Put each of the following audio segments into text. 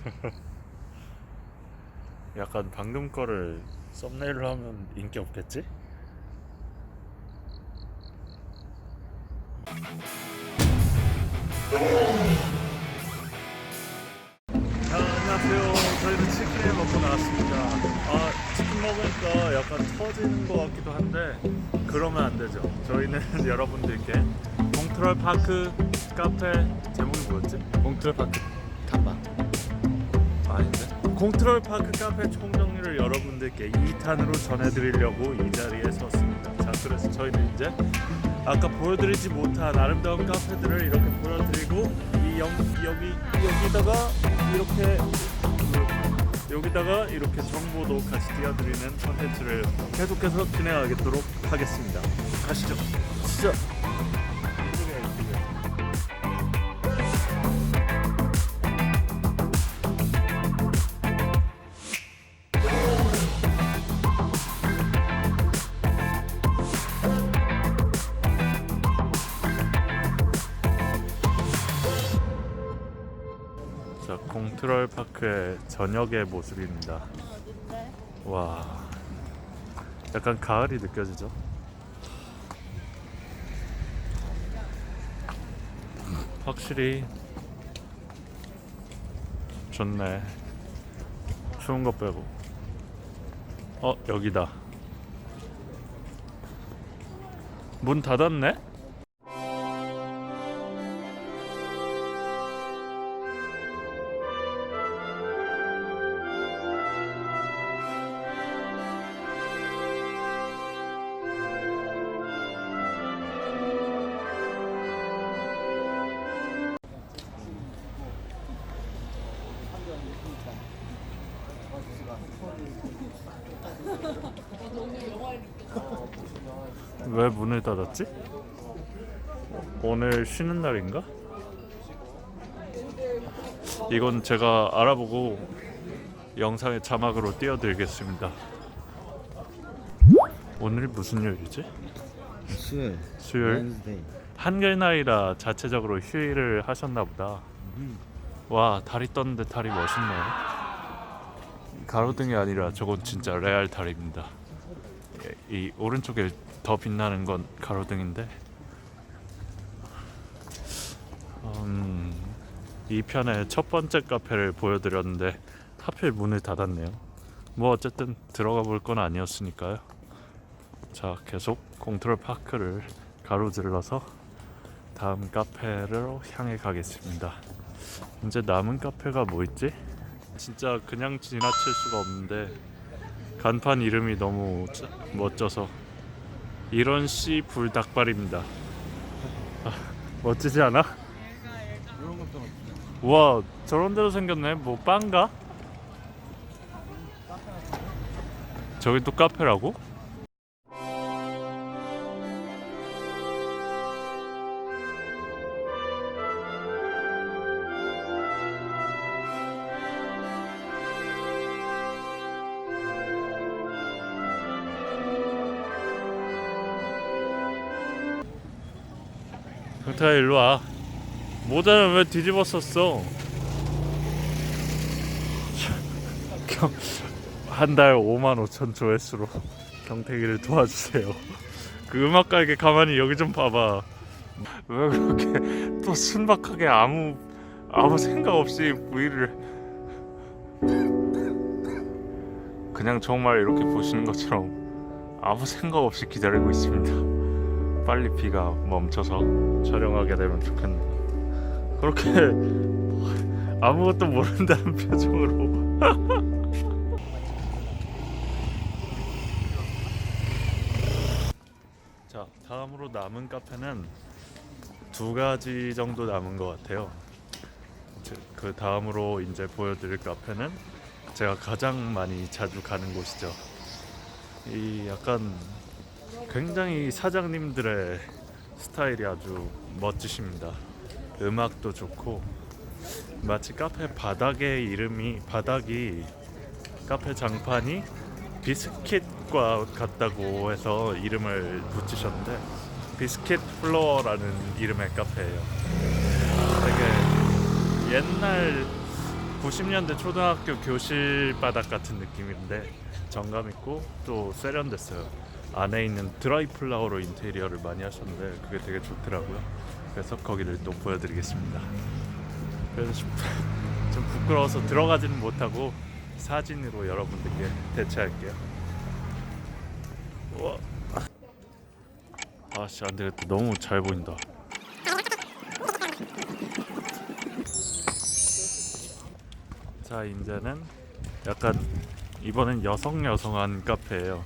약간 방금 거를 썸네일로 하면 인기 없겠지? 아, 안녕하세요. 저희는 치킨을 먹고 나왔습니다. 아, 치킨 먹으니까 약간 터지는 것 같기도 한데 그러면 안 되죠. 저희는 여러분들께 봉트럴 파크 카페 제목이 뭐였지? 봉트럴 파크 탐방 아닌데? 공트롤 파크 카페 총정리를 여러분들께 2탄으로 전해드리려고 이 자리에 섰습니다. 자, 그래서 저희는 이제 아까 보여드리지 못한 아름다운 카페들을 이렇게 보여드리고 이 영, 여기 여기다가 이렇게 그, 여기다가 이렇게 정보도 같이 띄워드리는 컨텐츠를 계속해서 진행하도록 하겠습니다. 가시죠. 시작. 자, 공트롤 파크의 저녁의 모습입니다. 와, 약간 가을이 느껴지죠? 확실히 좋네. 추운 거 빼고. 어, 여기다. 문 닫았네? 왜 문을 닫았지? 오늘 쉬는 날인가? 이건 제가 알아보고 영상에 자막으로 띄워드리겠습니다. 오늘 무슨 요일이지? 수요일 수요일? 웬스데이 한글 나이라 자체적으로 휴일을 하셨나 보다. 와 다리 떴는데 다리 멋있네요. 가로등이 아니라 저건 진짜 레알 다리입니다. 이, 이 오른쪽에 더 빛나는 건 가로등인데. 음, 이 편의 첫 번째 카페를 보여드렸는데 하필 문을 닫았네요. 뭐 어쨌든 들어가 볼 건 아니었으니까요. 자 계속 공트롤 파크를 가로질러서 다음 카페로 향해 가겠습니다. 이제 남은 카페가 뭐 있지? 진짜 그냥 지나칠 수가 없는데 간판 이름이 너무 짜- 멋져서 이런 씨 불닭발입니다. 아, 멋지지 않아? 우와 저런 데로 생겼네. 뭐 빵가? 저기 또 카페라고? 경태야 일로 와. 모자는 왜 뒤집어 썼어? 한달 5만 5천 조회수로 경태기를 도와주세요. 그 음악 깔게 가만히 여기 좀 봐봐. 왜 그렇게 또 순박하게 아무 아무 생각 없이 V를 그냥 정말 이렇게 보시는 것처럼 아무 생각 없이 기다리고 있습니다. 빨리 비가 멈춰서 촬영하게 되면 좋겠네요. 그렇게 아무것도 모른다는 표정으로 자 다음으로 남은 카페는 두 가지 정도 남은 것 같아요. 그 다음으로 이제 보여드릴 카페는 제가 가장 많이 자주 가는 곳이죠. 이 약간 굉장히 사장님들의 스타일이 아주 멋지십니다. 음악도 좋고 마치 카페 바닥의 이름이 바닥이 카페 장판이 비스킷과 같다고 해서 이름을 붙이셨는데 비스킷 플로어라는 이름의 카페예요. 되게 옛날 90년대 초등학교 교실 바닥 같은 느낌인데 정감 있고 또 세련됐어요. 안에 있는 드라이 플라워로 인테리어를 많이 하셨는데 그게 되게 좋더라고요. 그래서 거기를 또 보여드리겠습니다. 그래서 좀, 좀 부끄러워서 들어가지는 못하고 사진으로 여러분들께 대체할게요. 우와. 아씨 안 되겠다. 너무 잘 보인다. 자 이제는 약간 이번엔 여성 여성한 카페예요.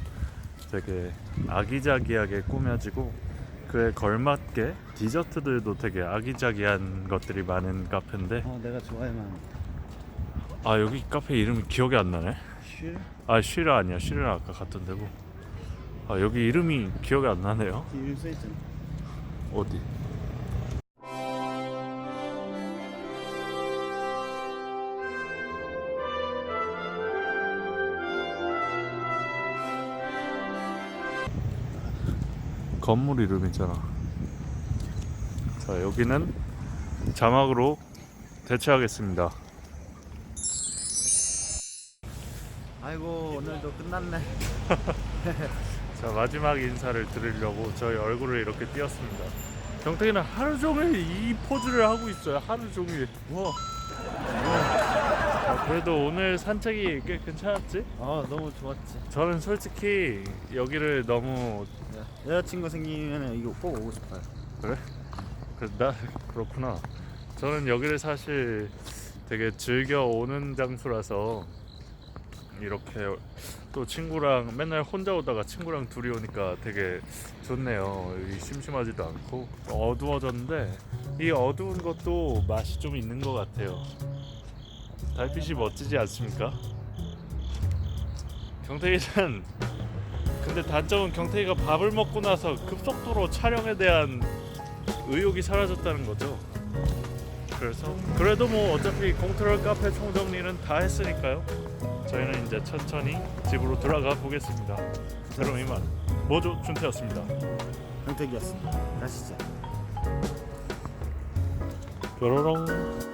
되게 아기자기하게 꾸며지고 그에 걸맞게 디저트들도 되게 아기자기한 것들이 많은 카페인데 어 내가 좋아할 만한 아 여기 카페 이름이 기억이 안 나네. 쉴? 아 쉬라 아니야 쉬라 아까 갔던 데고. 아 여기 이름이 기억이 안 나네요. 이름 써있잖아 어디? 건물 이름이잖아. 자, 여기는 자막으로 대체하겠습니다. 아이고 오늘도 끝났네 자, 마지막 인사를 드리려고 저희 얼굴을 이렇게 띄었습니다. 경태이는 하루 종일 이 포즈를 하고 있어요. 하루 종일. 우와 아, 그래도 오늘 산책이 꽤 괜찮았지? 어 너무 좋았지 저는 솔직히 여기를 너무 여- 여자친구 생기면 이거 꼭 오고 싶어요 그래? 그, 나 그렇구나. 저는 여기를 사실 되게 즐겨 오는 장소라서 이렇게 또 친구랑 맨날 혼자 오다가 친구랑 둘이 오니까 되게 좋네요. 심심하지도 않고 어두워졌는데 이 어두운 것도 맛이 좀 있는 것 같아요. 달빛이 멋지지 않습니까? 경태기는 근데 단점은 경태기가 밥을 먹고 나서 급속도로 촬영에 대한 의욕이 사라졌다는 거죠. 그래서 그래도 뭐 어차피 공트롤 카페 총정리는 다 했으니까요. 저희는 이제 천천히 집으로 돌아가 보겠습니다. 그럼 이만 모조 준태였습니다. 형택이었습니다 가시죠 뾰로롱.